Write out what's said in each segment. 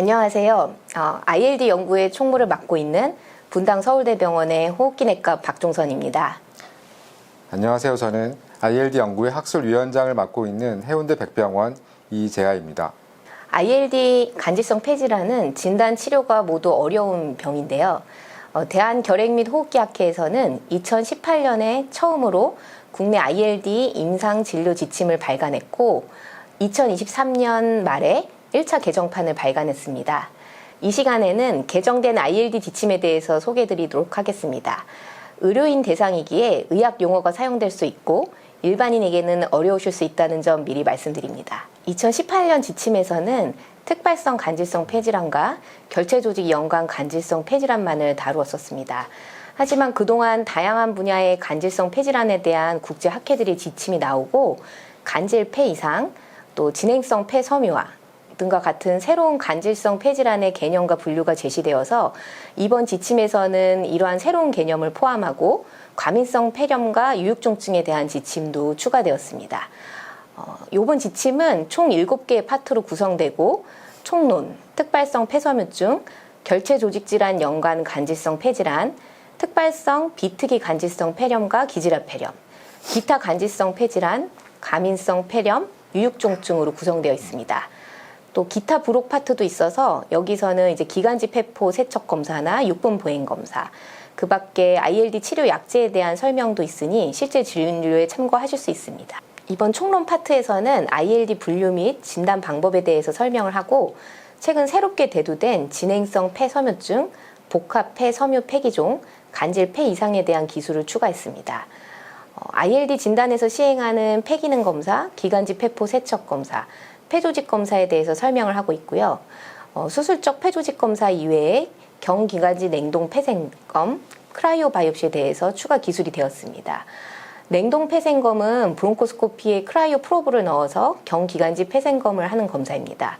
안녕하세요. 어, ILD 연구의 총무를 맡고 있는 분당 서울대병원의 호흡기내과 박종선입니다. 안녕하세요. 저는 ILD 연구의 학술위원장을 맡고 있는 해운대 백병원 이재하입니다. ILD 간질성 폐질환은 진단 치료가 모두 어려운 병인데요. 어, 대한결핵 및 호흡기학회에서는 2018년에 처음으로 국내 ILD 임상 진료 지침을 발간했고 2023년 말에 1차 개정판을 발간했습니다. 이 시간에는 개정된 ILD 지침에 대해서 소개드리도록 하겠습니다. 의료인 대상이기에 의학 용어가 사용될 수 있고 일반인에게는 어려우실 수 있다는 점 미리 말씀드립니다. 2018년 지침에서는 특발성 간질성 폐질환과 결체 조직 연관 간질성 폐질환만을 다루었었습니다. 하지만 그동안 다양한 분야의 간질성 폐질환에 대한 국제 학회들의 지침이 나오고 간질 폐 이상, 또 진행성 폐 섬유화 등과 같은 새로운 간질성 폐질환의 개념과 분류가 제시되어서 이번 지침에서는 이러한 새로운 개념을 포함하고 과민성 폐렴과 유육종증에 대한 지침도 추가되었습니다. 어, 이번 지침은 총 7개의 파트로 구성되고 총론, 특발성 폐섬유증, 결체 조직 질환 연관 간질성 폐질환, 특발성 비특이 간질성 폐렴과 기질화 폐렴, 기타 간질성 폐질환, 가민성 폐렴, 유육종증으로 구성되어 있습니다. 또 기타 부록 파트도 있어서 여기서는 이제 기관지 폐포 세척 검사나 육분 보행 검사, 그 밖에 ILD 치료 약제에 대한 설명도 있으니 실제 진료에 참고하실 수 있습니다. 이번 총론 파트에서는 ILD 분류 및 진단 방법에 대해서 설명을 하고 최근 새롭게 대두된 진행성 폐섬유증, 복합 폐섬유 폐기종, 간질 폐 이상에 대한 기술을 추가했습니다. 어, ILD 진단에서 시행하는 폐기능 검사, 기관지 폐포 세척 검사, 폐조직 검사에 대해서 설명을 하고 있고요. 어, 수술적 폐조직 검사 이외에 경기관지 냉동 폐생검, 크라이오 바이옵시에 대해서 추가 기술이 되었습니다. 냉동 폐생검은 브론코스코피에 크라이오 프로브를 넣어서 경기관지 폐생검을 하는 검사입니다.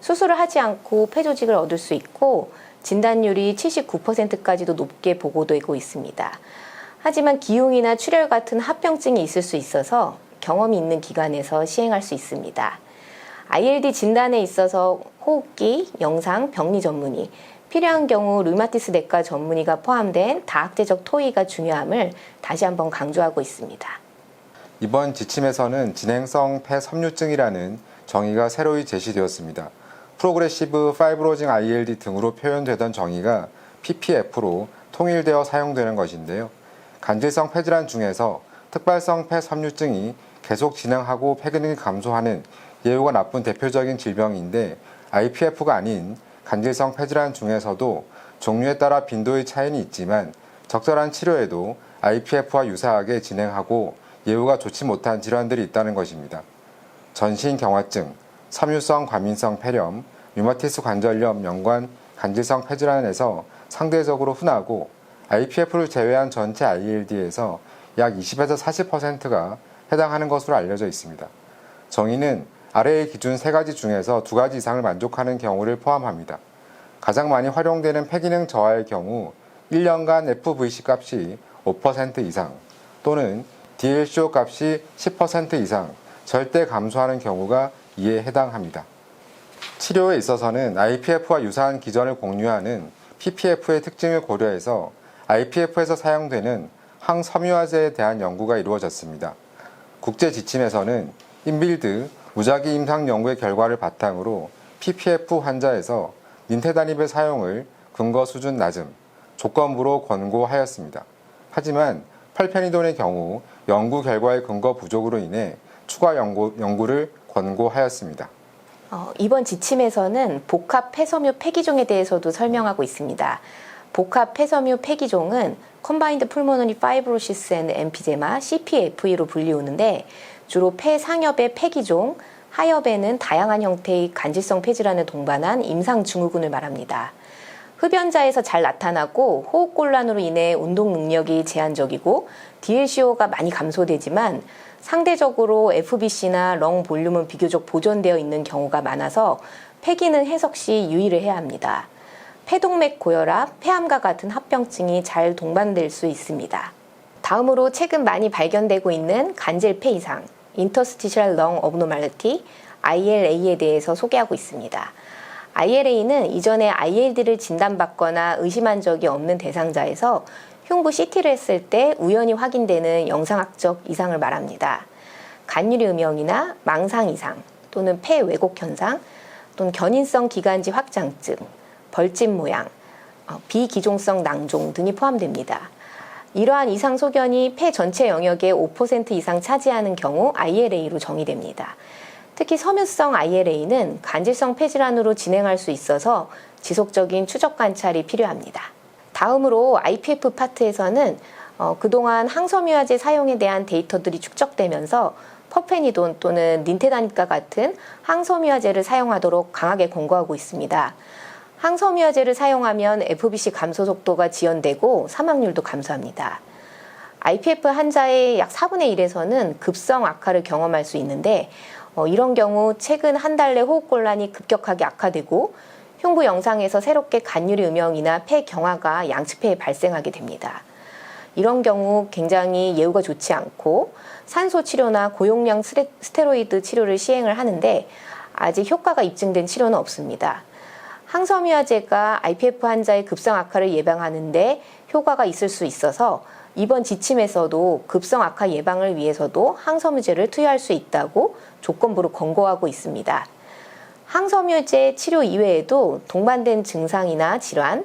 수술을 하지 않고 폐조직을 얻을 수 있고 진단율이 79%까지도 높게 보고되고 있습니다. 하지만 기흉이나 출혈 같은 합병증이 있을 수 있어서 경험이 있는 기관에서 시행할 수 있습니다. ILD 진단에 있어서 호흡기, 영상, 병리 전문의, 필요한 경우 류마티스 내과 전문의가 포함된 다학제적 토의가 중요함을 다시 한번 강조하고 있습니다. 이번 지침에서는 진행성 폐섬유증이라는 정의가 새로이 제시되었습니다. 프로그레시브 파이브로징 ILD 등으로 표현되던 정의가 PPF로 통일되어 사용되는 것인데요. 간질성 폐질환 중에서 특발성 폐섬유증이 계속 진행하고 폐기능이 감소하는 예후가 나쁜 대표적인 질병인데 IPF가 아닌 간질성 폐질환 중에서도 종류에 따라 빈도의 차이는 있지만 적절한 치료에도 IPF와 유사하게 진행하고 예후가 좋지 못한 질환들이 있다는 것입니다. 전신 경화증, 섬유성 과민성 폐렴, 류마티스 관절염 연관 간질성 폐질환에서 상대적으로 흔하고 IPF를 제외한 전체 ILD에서 약 20에서 40%가 해당하는 것으로 알려져 있습니다. 정의는 아래의 기준 세 가지 중에서 두 가지 이상을 만족하는 경우를 포함합니다. 가장 많이 활용되는 폐기능 저하의 경우 1년간 FVC 값이 5% 이상 또는 DLCO 값이 10% 이상 절대 감소하는 경우가 이에 해당합니다. 치료에 있어서는 IPF와 유사한 기전을 공유하는 PPF의 특징을 고려해서 IPF에서 사용되는 항섬유화제에 대한 연구가 이루어졌습니다. 국제 지침에서는 인빌드 무작위 임상 연구의 결과를 바탕으로 PPF 환자에서 닌테다닙의 사용을 근거 수준 낮음 조건부로 권고하였습니다. 하지만 팔페니돈의 경우 연구 결과의 근거 부족으로 인해 추가 연구, 연구를 권고하였습니다. 어, 이번 지침에서는 복합 폐섬유 폐기종에 대해서도 설명하고 있습니다. 복합 폐섬유 폐기종은 컴바인드 풀모너리 파이브로시스 앤 엠피제마 CPFE로 불리우는데 주로 폐상엽의 폐기종, 하엽에는 다양한 형태의 간질성 폐질환을 동반한 임상 증후군을 말합니다. 흡연자에서 잘 나타나고 호흡곤란으로 인해 운동 능력이 제한적이고 DLCO가 많이 감소되지만 상대적으로 FBC나 렁 볼륨은 비교적 보존되어 있는 경우가 많아서 폐기능 해석 시 유의를 해야 합니다. 폐동맥 고혈압, 폐암과 같은 합병증이 잘 동반될 수 있습니다. 다음으로 최근 많이 발견되고 있는 간질 폐 이상, interstitial lung abnormality, ILA에 대해서 소개하고 있습니다. ILA는 이전에 ILD를 진단받거나 의심한 적이 없는 대상자에서 흉부 CT를 했을 때 우연히 확인되는 영상학적 이상을 말합니다. 간유리 음영이나 망상 이상 또는 폐 왜곡 현상 또는 견인성 기관지 확장증, 벌집 모양, 어, 비기종성 낭종 등이 포함됩니다. 이러한 이상 소견이 폐 전체 영역의 5% 이상 차지하는 경우 ILA로 정의됩니다. 특히 섬유성 ILA는 간질성 폐질환으로 진행할 수 있어서 지속적인 추적 관찰이 필요합니다. 다음으로 IPF 파트에서는 어, 그동안 항섬유화제 사용에 대한 데이터들이 축적되면서 퍼페니돈 또는 닌테단과 같은 항섬유화제를 사용하도록 강하게 권고하고 있습니다. 항섬유화제를 사용하면 FBC 감소 속도가 지연되고 사망률도 감소합니다. IPF 환자의 약 4분의 1에서는 급성 악화를 경험할 수 있는데 어, 이런 경우 최근 한 달 내 호흡곤란이 급격하게 악화되고 흉부 영상에서 새롭게 간유리 음영이나 폐 경화가 양측폐에 발생하게 됩니다. 이런 경우 굉장히 예후가 좋지 않고 산소 치료나 고용량 스테로이드 치료를 시행을 하는데 아직 효과가 입증된 치료는 없습니다. 항섬유화제가 IPF 환자의 급성 악화를 예방하는데 효과가 있을 수 있어서 이번 지침에서도 급성 악화 예방을 위해서도 항섬유제를 투여할 수 있다고 조건부로 권고하고 있습니다. 항섬유제 치료 이외에도 동반된 증상이나 질환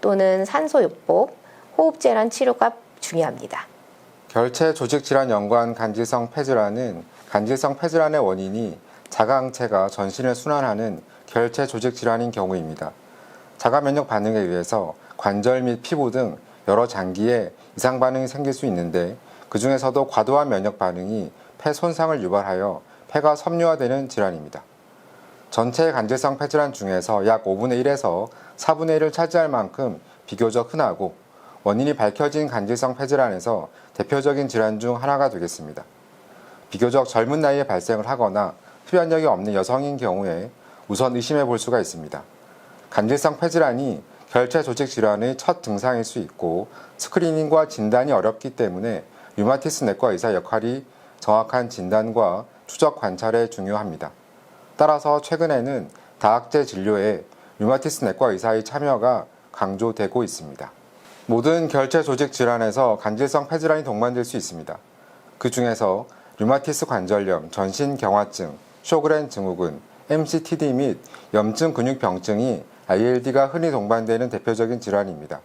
또는 산소요법, 호흡질환 치료가 중요합니다. 결체 조직 질환 연관 간질성 폐질환은 간질성 폐질환의 원인이 자가항체가 전신을 순환하는 결체 조직 질환인 경우입니다. 자가 면역 반응에 의해서 관절 및 피부 등 여러 장기에 이상 반응이 생길 수 있는데 그 중에서도 과도한 면역 반응이 폐 손상을 유발하여 폐가 섬유화되는 질환입니다. 전체 간질성 폐질환 중에서 약 5분의 1에서 4분의 1을 차지할 만큼 비교적 흔하고 원인이 밝혀진 간질성 폐질환에서 대표적인 질환 중 하나가 되겠습니다. 비교적 젊은 나이에 발생을 하거나 흡연력이 없는 여성인 경우에 우선 의심해 볼 수가 있습니다. 간질성 폐질환이 결체 조직 질환의 첫 증상일 수 있고 스크리닝과 진단이 어렵기 때문에 류마티스 내과 의사 역할이 정확한 진단과 추적 관찰에 중요합니다. 따라서 최근에는 다학제 진료에 류마티스 내과 의사의 참여가 강조되고 있습니다. 모든 결체 조직 질환에서 간질성 폐질환이 동반될 수 있습니다. 그 중에서 류마티스 관절염, 전신 경화증, 쇼그렌 증후군, MCTD 및 염증 근육 병증이 ILD가 흔히 동반되는 대표적인 질환입니다.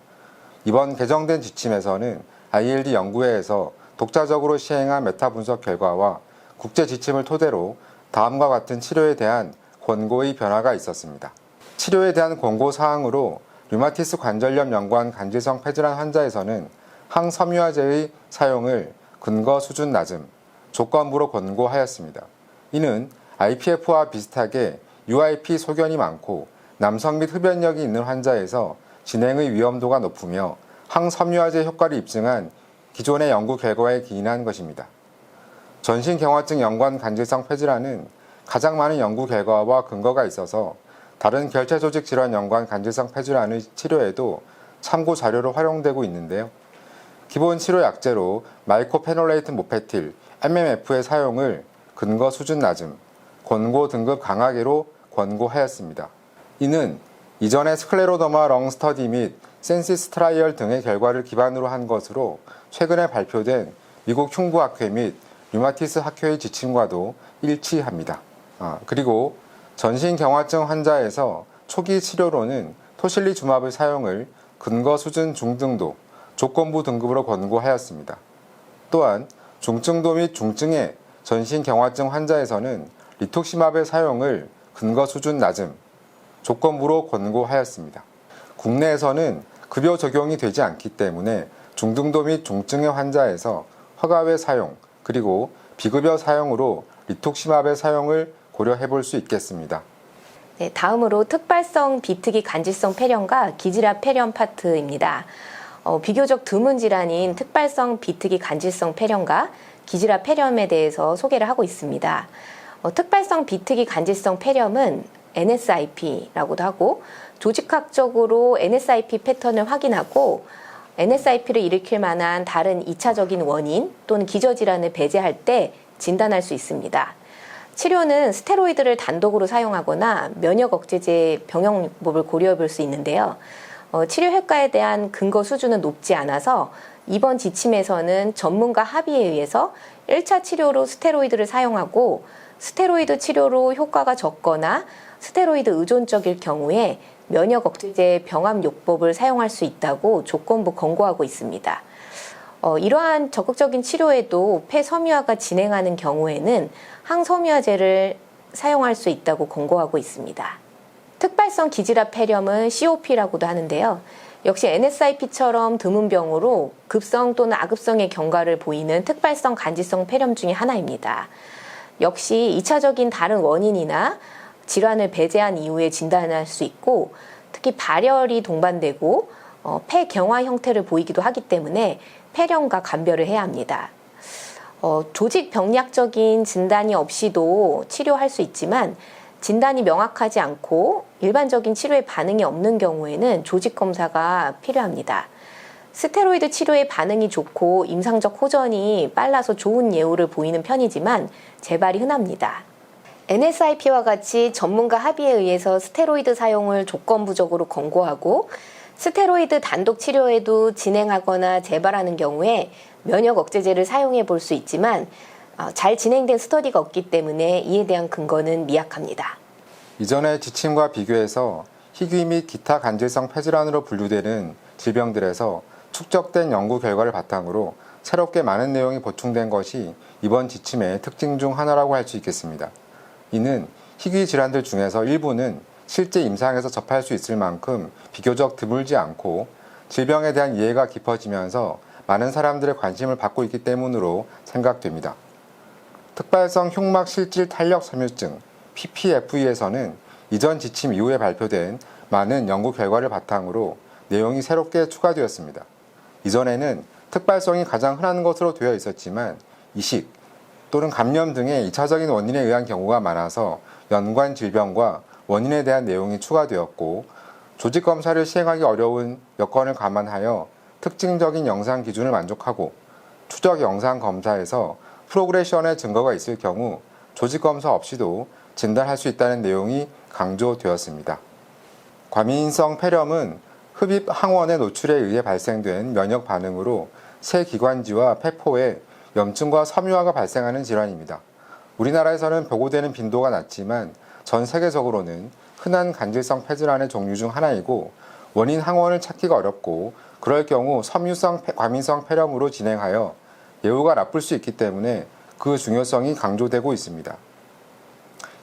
이번 개정된 지침에서는 ILD 연구회에서 독자적으로 시행한 메타 분석 결과와 국제 지침을 토대로 다음과 같은 치료에 대한 권고의 변화가 있었습니다. 치료에 대한 권고 사항으로 류마티스 관절염 연관 간질성 폐질환 환자에서는 항섬유화제의 사용을 근거 수준 낮음, 조건부로 권고하였습니다. 이는 IPF와 비슷하게 UIP 소견이 많고 남성 및 흡연력이 있는 환자에서 진행의 위험도가 높으며 항섬유화제 효과를 입증한 기존의 연구 결과에 기인한 것입니다. 전신 경화증 연관 간질성 폐질환은 가장 많은 연구 결과와 근거가 있어서 다른 결체 조직 질환 연관 간질성 폐질환의 치료에도 참고 자료로 활용되고 있는데요. 기본 치료 약제로 마이코페놀레이트 모페틸, MMF의 사용을 근거 수준 낮음, 권고 등급 강하게로 권고하였습니다. 이는 이전의 스클레로더마 렁 스터디 및 센시스 트라이얼 등의 결과를 기반으로 한 것으로 최근에 발표된 미국 흉부학회 및 류마티스 학회의 지침과도 일치합니다. 아, 그리고 전신 경화증 환자에서 초기 치료로는 토실리주마블 사용을 근거 수준 중등도 조건부 등급으로 권고하였습니다. 또한 중증도 및 중증의 전신 경화증 환자에서는 리톡시마벨 사용을 근거 수준 낮음 조건부로 권고하였습니다. 국내에서는 급여 적용이 되지 않기 때문에 중등도 및 중증의 환자에서 허가 외 사용 그리고 비급여 사용으로 리톡시마벨 사용을 고려해 볼 수 있겠습니다. 네, 다음으로 특발성 비특이 간질성 폐렴과 기질압 폐렴 파트입니다. 어, 비교적 드문 질환인 특발성 비특이 간질성 폐렴과 기질압 폐렴에 대해서 소개를 하고 있습니다. 어, 특발성 비특이 간질성 폐렴은 NSIP라고도 하고 조직학적으로 NSIP 패턴을 확인하고 NSIP를 일으킬 만한 다른 2차적인 원인 또는 기저질환을 배제할 때 진단할 수 있습니다. 치료는 스테로이드를 단독으로 사용하거나 면역 억제제 병용법을 고려해 볼 수 있는데요. 어, 치료 효과에 대한 근거 수준은 높지 않아서 이번 지침에서는 전문가 합의에 의해서 1차 치료로 스테로이드를 사용하고 스테로이드 치료로 효과가 적거나 스테로이드 의존적일 경우에 면역 억제제 병합요법을 사용할 수 있다고 조건부 권고하고 있습니다. 어, 이러한 적극적인 치료에도 폐섬유화가 진행하는 경우에는 항섬유화제를 사용할 수 있다고 권고하고 있습니다. 특발성 기질압 폐렴은 COP라고도 하는데요. 역시 NSIP처럼 드문 병으로 급성 또는 아급성의 경과를 보이는 특발성 간지성 폐렴 중의 하나입니다. 역시 2차적인 다른 원인이나 질환을 배제한 이후에 진단할 수 있고 특히 발열이 동반되고 어, 폐경화 형태를 보이기도 하기 때문에 폐렴과 감별을 해야 합니다. 어, 조직 병리학적인 진단이 없이도 치료할 수 있지만 진단이 명확하지 않고 일반적인 치료에 반응이 없는 경우에는 조직 검사가 필요합니다. 스테로이드 치료에 반응이 좋고 임상적 호전이 빨라서 좋은 예후를 보이는 편이지만 재발이 흔합니다. NSIP와 같이 전문가 합의에 의해서 스테로이드 사용을 조건부적으로 권고하고 스테로이드 단독 치료에도 진행하거나 재발하는 경우에 면역 억제제를 사용해 볼 수 있지만 어, 잘 진행된 스터디가 없기 때문에 이에 대한 근거는 미약합니다. 이전의 지침과 비교해서 희귀 및 기타 간질성 폐질환으로 분류되는 질병들에서 축적된 연구 결과를 바탕으로 새롭게 많은 내용이 보충된 것이 이번 지침의 특징 중 하나라고 할 수 있겠습니다. 이는 희귀 질환들 중에서 일부는 실제 임상에서 접할 수 있을 만큼 비교적 드물지 않고 질병에 대한 이해가 깊어지면서 많은 사람들의 관심을 받고 있기 때문으로 생각됩니다. 특발성 흉막 실질 탄력 섬유증 PPFE에서는 이전 지침 이후에 발표된 많은 연구 결과를 바탕으로 내용이 새롭게 추가되었습니다. 이전에는 특발성이 가장 흔한 것으로 되어 있었지만 이식 또는 감염 등의 2차적인 원인에 의한 경우가 많아서 연관 질병과 원인에 대한 내용이 추가되었고 조직 검사를 시행하기 어려운 여건을 감안하여 특징적인 영상 기준을 만족하고 추적 영상 검사에서 프로그레션의 증거가 있을 경우 조직 검사 없이도 진단할 수 있다는 내용이 강조되었습니다. 과민성 폐렴은 흡입 항원의 노출에 의해 발생된 면역 반응으로 새 기관지와 폐포에 염증과 섬유화가 발생하는 질환입니다. 우리나라에서는 보고되는 빈도가 낮지만 전 세계적으로는 흔한 간질성 폐질환의 종류 중 하나이고 원인 항원을 찾기가 어렵고 그럴 경우 섬유성 폐- 과민성 폐렴으로 진행하여 예후가 나쁠 수 있기 때문에 그 중요성이 강조되고 있습니다.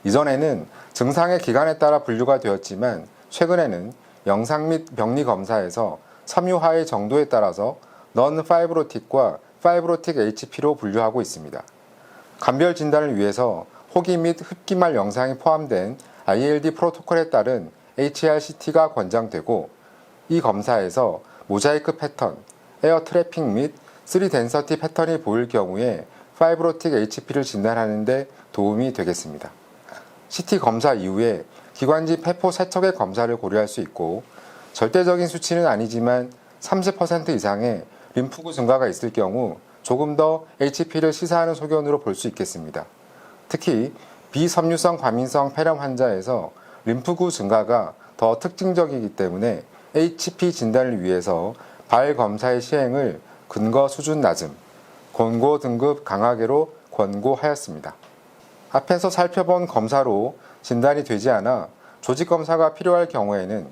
이전에는 증상의 기간에 따라 분류가 되었지만 최근에는 영상 및 병리 검사에서 섬유화의 정도에 따라서 넌 파이브로틱과 파이브로틱 HP로 분류하고 있습니다. 감별 진단을 위해서 호기 및 흡기말 영상이 포함된 ILD 프로토콜에 따른 HRCT가 권장되고 이 검사에서 모자이크 패턴, 에어 트래핑 및 3 덴서티 패턴이 보일 경우에 파이브로틱 HP를 진단하는 데 도움이 되겠습니다. CT 검사 이후에 기관지 폐포 세척의 검사를 고려할 수 있고 절대적인 수치는 아니지만 30% 이상의 림프구 증가가 있을 경우 조금 더 HP를 시사하는 소견으로 볼 수 있겠습니다. 특히 비섬유성 과민성 폐렴 환자에서 림프구 증가가 더 특징적이기 때문에 HP 진단을 위해서 발 검사의 시행을 근거 수준 낮음, 권고 등급 강하게로 권고하였습니다. 앞에서 살펴본 검사로 진단이 되지 않아 조직 검사가 필요할 경우에는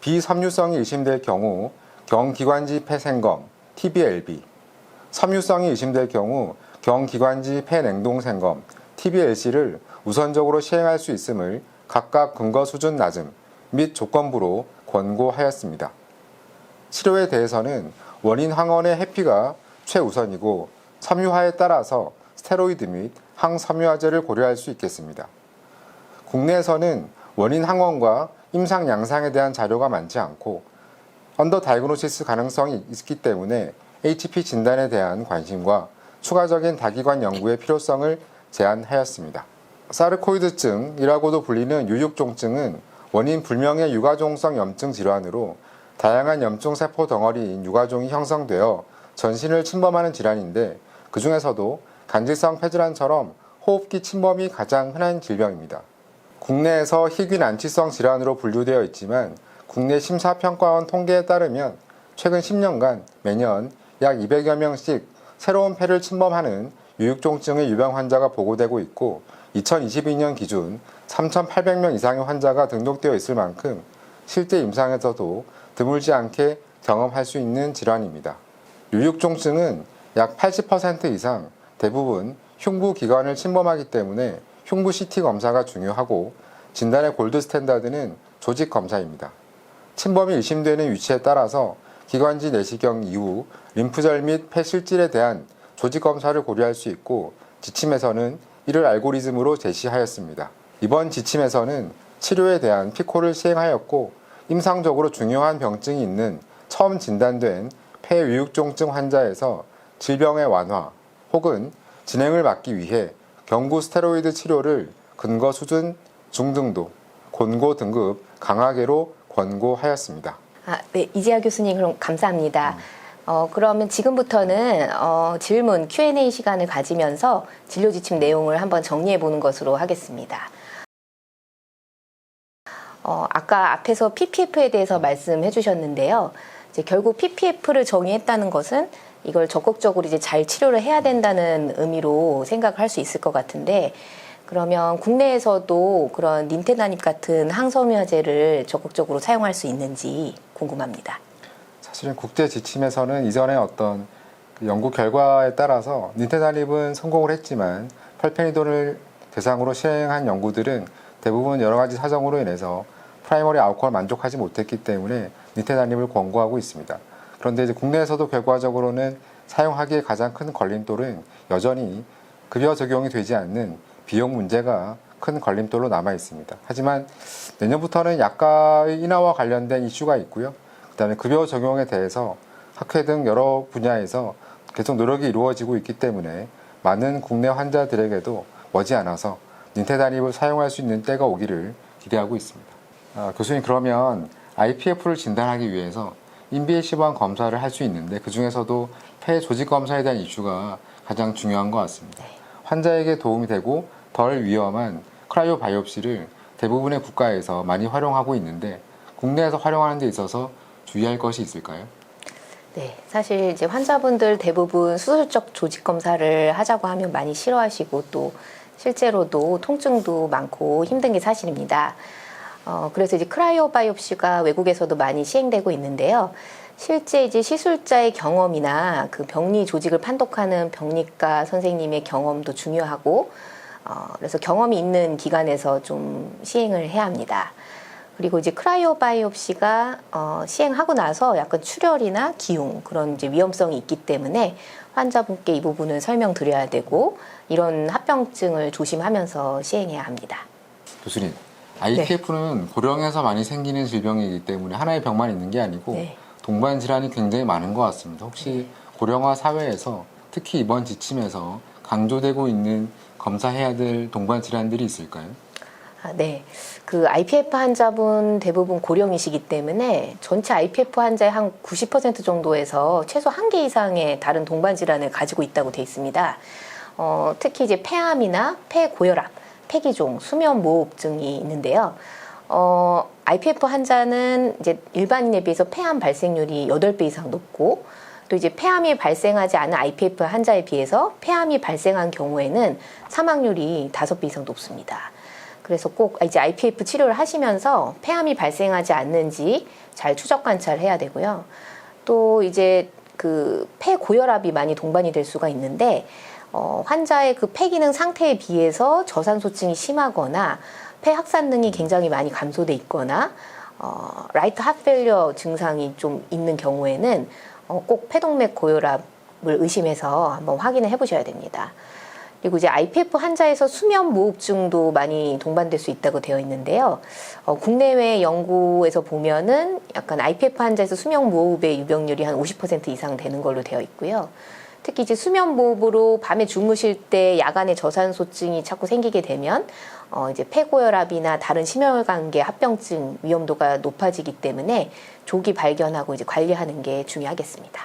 비섬유성이 의심될 경우 경기관지 폐생검 TBLB, 섬유성이 의심될 경우 경기관지 폐냉동생검 TBLC를 우선적으로 시행할 수 있음을 각각 근거 수준 낮음 및 조건부로 권고하였습니다. 치료에 대해서는 원인 항원의 해피가 최우선이고 섬유화에 따라서 스테로이드 및 항섬유화제를 고려할 수 있겠습니다. 국내에서는 원인 항원과 임상 양상에 대한 자료가 많지 않고 언더 다이그노시스 가능성이 있기 때문에 HP 진단에 대한 관심과 추가적인 다기관 연구의 필요성을 제안하였습니다. 사르코이드증이라고도 불리는 유육종증은 원인 불명의 유가종성 염증 질환으로 다양한 염증 세포 덩어리인 유가종이 형성되어 전신을 침범하는 질환인데 그 중에서도 간질성 폐질환처럼 호흡기 침범이 가장 흔한 질병입니다. 국내에서 희귀 난치성 질환으로 분류되어 있지만 국내 심사평가원 통계에 따르면 최근 10년간 매년 약 200여 명씩 새로운 폐를 침범하는 유육종증의 유병 환자가 보고되고 있고 2022년 기준 3,800명 이상의 환자가 등록되어 있을 만큼 실제 임상에서도 드물지 않게 경험할 수 있는 질환입니다. 유육종증은 약 80% 이상 대부분 흉부 기관을 침범하기 때문에 흉부 CT 검사가 중요하고 진단의 골드 스탠다드는 조직 검사입니다. 침범이 의심되는 위치에 따라서 기관지 내시경 이후 림프절 및 폐실질에 대한 조직 검사를 고려할 수 있고 지침에서는 이를 알고리즘으로 제시하였습니다. 이번 지침에서는 치료에 대한 피코를 시행하였고 임상적으로 중요한 병증이 있는 처음 진단된 폐위육종증 환자에서 질병의 완화 혹은 진행을 막기 위해 경구 스테로이드 치료를 근거 수준 중등도, 곤고 등급 강하게로 권고하였습니다. 아, 네, 이재하 교수님 그럼 감사합니다. 어, 그러면 지금부터는 어, 질문 Q&A 시간을 가지면서 진료 지침 내용을 한번 정리해 보는 것으로 하겠습니다. 어, 아까 앞에서 PPF에 대해서 말씀해 주셨는데요. 이제 결국 PPF를 정의했다는 것은 이걸 적극적으로 이제 잘 치료를 해야 된다는 의미로 생각을 할 수 있을 것 같은데 그러면 국내에서도 그런 닌테나닙 같은 항섬유화제를 적극적으로 사용할 수 있는지 궁금합니다. 사실은 국제 지침에서는 이전에 어떤 그 연구 결과에 따라서 닌테나립은 성공을 했지만 펄페니돈을 대상으로 시행한 연구들은 대부분 여러 가지 사정으로 인해서 프라이머리 아웃컴을 만족하지 못했기 때문에 닌테나립을 권고하고 있습니다. 그런데 이제 국내에서도 결과적으로는 사용하기에 가장 큰 걸림돌은 여전히 급여 적용이 되지 않는 비용 문제가 큰 걸림돌로 남아 있습니다. 하지만 내년부터는 약가의 인하와 관련된 이슈가 있고요. 그다음에 급여 적용에 대해서 학회 등 여러 분야에서 계속 노력이 이루어지고 있기 때문에 많은 국내 환자들에게도 머지않아서 닌테다닙을 사용할 수 있는 때가 오기를 기대하고 있습니다. 아, 교수님 그러면 IPF를 진단하기 위해서 인비에시브한 검사를 할 수 있는데 그 중에서도 폐 조직 검사에 대한 이슈가 가장 중요한 것 같습니다. 환자에게 도움이 되고 덜 위험한 크라이오 바이옵시를 대부분의 국가에서 많이 활용하고 있는데 국내에서 활용하는 데 있어서 주의할 것이 있을까요? 네, 사실 이제 환자분들 대부분 수술적 조직 검사를 하자고 하면 많이 싫어하시고 또 실제로도 통증도 많고 힘든 게 사실입니다. 어, 그래서 이제 크라이오 바이옵시가 외국에서도 많이 시행되고 있는데요. 실제 이제 시술자의 경험이나 그 병리 조직을 판독하는 병리과 선생님의 경험도 중요하고, 어, 그래서 경험이 있는 기관에서 좀 시행을 해야 합니다. 그리고 이제 크라이오 바이옵시가 어, 시행하고 나서 약간 출혈이나 기흉 그런 이제 위험성이 있기 때문에 환자분께 이 부분을 설명드려야 되고 이런 합병증을 조심하면서 시행해야 합니다. 교수님, IPF는 고령에서 많이 생기는 질병이기 때문에 하나의 병만 있는 게 아니고 네. 동반 질환이 굉장히 많은 것 같습니다. 혹시 고령화 사회에서 특히 이번 지침에서 강조되고 있는 검사해야 될 동반 질환들이 있을까요? 아, 네. 그 IPF 환자분 대부분 고령이시기 때문에 전체 IPF 환자의 한 90% 정도에서 최소 한 개 이상의 다른 동반 질환을 가지고 있다고 돼 있습니다. 어, 특히 이제 폐암이나 폐고혈압, 폐기종, 수면 무호흡증이 있는데요. 어, IPF 환자는 이제 일반인에 비해서 폐암 발생률이 8배 이상 높고 또 이제 폐암이 발생하지 않은 IPF 환자에 비해서 폐암이 발생한 경우에는 사망률이 5배 이상 높습니다. 그래서 꼭 이제 IPF 치료를 하시면서 폐암이 발생하지 않는지 잘 추적 관찰해야 되고요. 또 이제 그 폐고혈압이 많이 동반이 될 수가 있는데 어, 환자의 그 폐기능 상태에 비해서 저산소증이 심하거나 폐 확산능이 굉장히 많이 감소돼 있거나 어, 라이트 핫펠리어 증상이 좀 있는 경우에는 어, 꼭 폐동맥 고혈압을 의심해서 한번 확인을 해보셔야 됩니다. 그리고 이제 IPF 환자에서 수면 무호흡증도 많이 동반될 수 있다고 되어 있는데요. 어, 국내외 연구에서 보면은 약간 IPF 환자에서 수면 무호흡의 유병률이 한 50% 이상 되는 걸로 되어 있고요. 특히 이제 수면 무호흡으로 밤에 주무실 때 야간에 저산소증이 자꾸 생기게 되면 어, 이제 폐고혈압이나 다른 심혈관계 합병증 위험도가 높아지기 때문에 조기 발견하고 이제 관리하는 게 중요하겠습니다.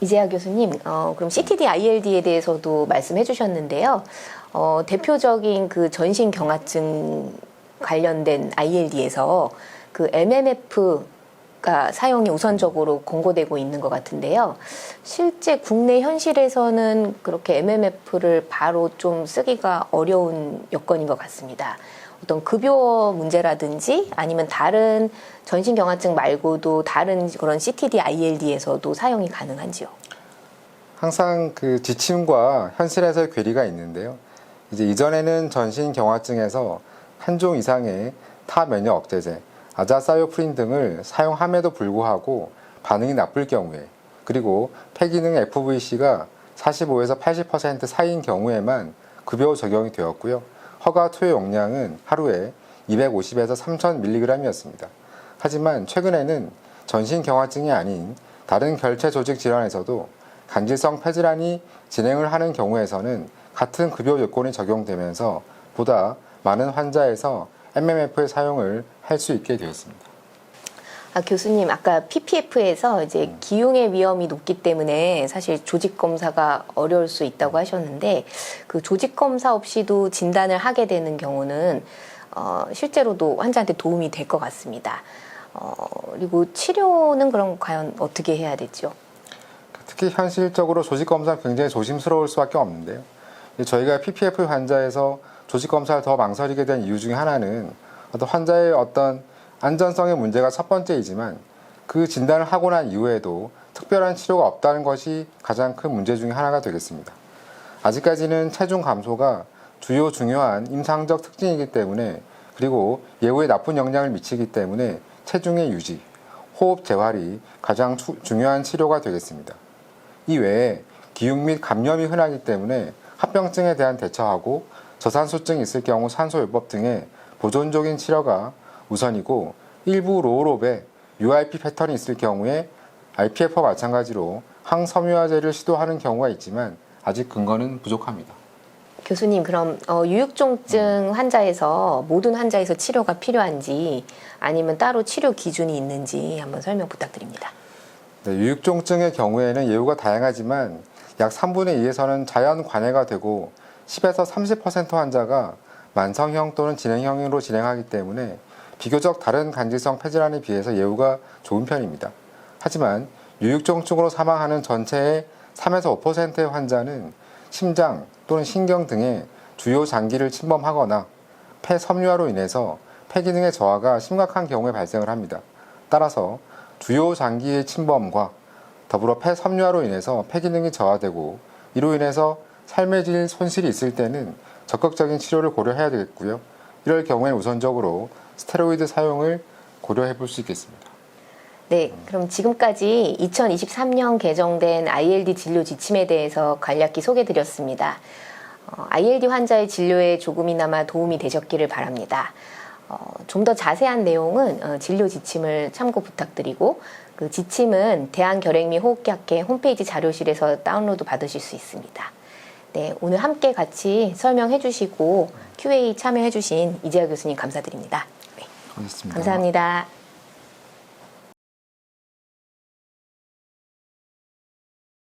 이재하 교수님, 어, 그럼 CTD, ILD에 대해서도 말씀해 주셨는데요. 어, 대표적인 그 전신 경화증 관련된 ILD에서 그 MMF 가 사용이 우선적으로 권고되고 있는 것 같은데요. 실제 국내 현실에서는 그렇게 MMF를 바로 좀 쓰기가 어려운 여건인 것 같습니다. 어떤 급여 문제라든지 아니면 다른 전신 경화증 말고도 다른 그런 CTD ILD에서도 사용이 가능한지요? 항상 그 지침과 현실에서의 괴리가 있는데요. 이제 이전에는 전신 경화증에서 한 종 이상의 타면역 억제제, 아자사이오프린 등을 사용함에도 불구하고 반응이 나쁠 경우에 그리고 폐기능 FVC가 45에서 80% 사이인 경우에만 급여 적용이 되었고요. 허가 투여 용량은 하루에 250에서 3000mg이었습니다. 하지만 최근에는 전신 경화증이 아닌 다른 결체 조직 질환에서도 간질성 폐질환이 진행을 하는 경우에서는 같은 급여 요건이 적용되면서 보다 많은 환자에서 MMF의 사용을 할 수 있게 되었습니다. 아, 교수님, 아까 PPF에서 이제 기흉의 위험이 높기 때문에 사실 조직 검사가 어려울 수 있다고 하셨는데 그 조직 검사 없이도 진단을 하게 되는 경우는 어, 실제로도 환자한테 도움이 될 것 같습니다. 어, 그리고 치료는 그럼 과연 어떻게 해야 되죠? 특히 현실적으로 조직 검사 굉장히 조심스러울 수밖에 없는데요. 저희가 PPF 환자에서 조직 검사를 더 망설이게 된 이유 중에 하나는 어떤 환자의 어떤 안전성의 문제가 첫 번째이지만 그 진단을 하고 난 이후에도 특별한 치료가 없다는 것이 가장 큰 문제 중에 하나가 되겠습니다. 아직까지는 체중 감소가 주요 중요한 임상적 특징이기 때문에 그리고 예후에 나쁜 영향을 미치기 때문에 체중의 유지, 호흡 재활이 가장 추- 중요한 치료가 되겠습니다. 이 외에 기흉 및 감염이 흔하기 때문에 합병증에 대한 대처하고 저산소증이 있을 경우 산소요법 등의 보존적인 치료가 우선이고 일부 로우롭에 UIP 패턴이 있을 경우에 IPF와 마찬가지로 항섬유화제를 시도하는 경우가 있지만 아직 근거는 부족합니다. 교수님, 그럼 어, 유육종증 환자에서 모든 환자에서 치료가 필요한지 아니면 따로 치료 기준이 있는지 한번 설명 부탁드립니다. 네, 유육종증의 경우에는 예후가 다양하지만 약 3분의 2에서는 자연 관해가 되고 10에서 30% 환자가 만성형 또는 진행형으로 진행하기 때문에 비교적 다른 간질성 폐질환에 비해서 예후가 좋은 편입니다. 하지만 유육종증으로 사망하는 전체의 3에서 5%의 환자는 심장 또는 신경 등의 주요 장기를 침범하거나 폐 섬유화로 인해서 폐 기능의 저하가 심각한 경우에 발생을 합니다. 따라서 주요 장기의 침범과 더불어 폐 섬유화로 인해서 폐 기능이 저하되고 이로 인해서 삶의 질 손실이 있을 때는 적극적인 치료를 고려해야 되겠고요. 이럴 경우에 우선적으로 스테로이드 사용을 고려해 볼 수 있겠습니다. 네, 그럼 지금까지 2023년 개정된 ILD 진료 지침에 대해서 간략히 소개 드렸습니다. 어, ILD 환자의 진료에 조금이나마 도움이 되셨기를 바랍니다. 어, 좀 더 자세한 내용은 어, 진료 지침을 참고 부탁드리고 그 지침은 대한결핵및호흡기학회 홈페이지 자료실에서 다운로드 받으실 수 있습니다. 네, 오늘 함께 같이 설명해 주시고 QA 참여해 주신 이재하 교수님 감사드립니다. 네, 고맙습니다. 감사합니다.